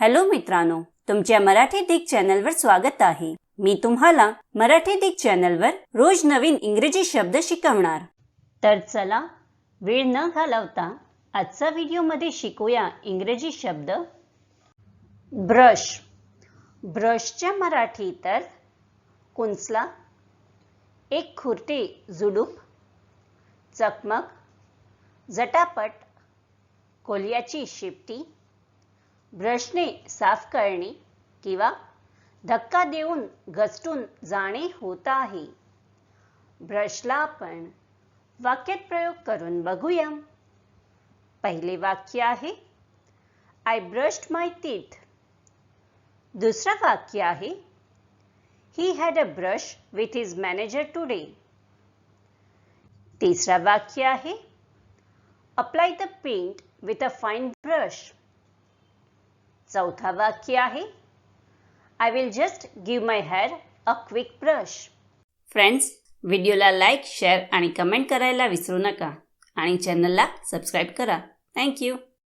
Hello मित्रांनो तुमच्या मराठी दिग चॅनलवर स्वागत आहे. मी तुम्हाला मराठी दिग चॅनलवर रोज नवीन इंग्रजी शब्द शिकवणार. तर चला वेळ न घालवता आजचा व्हिडिओमध्ये शिकूया इंग्रजी शब्द. ब्रश. ब्रशच्या मराठी तर कुंचला एक खुर्टी जुडूप चकमक जटापट कोलियाची शिपटी ब्रशने साफ करणे किंवा धक्का देऊन गचटून जाणे होत आहे. ब्रशला आपण वाक्यात प्रयोग करून बघूया. पहिले वाक्य आहे आय ब्रश्ड माय टीथ दुसरं वाक्य आहे he had a brush with his manager today तिसरा वाक्य आहे apply the paint with a fine brush चौथा वाक्य आहे. I will just give my hair a quick brush friends व्हिडिओला लाईक शेअर आणि कमेंट करायला विसरू नका. आणि चॅनलला सबस्क्राईब करा. थँक्यू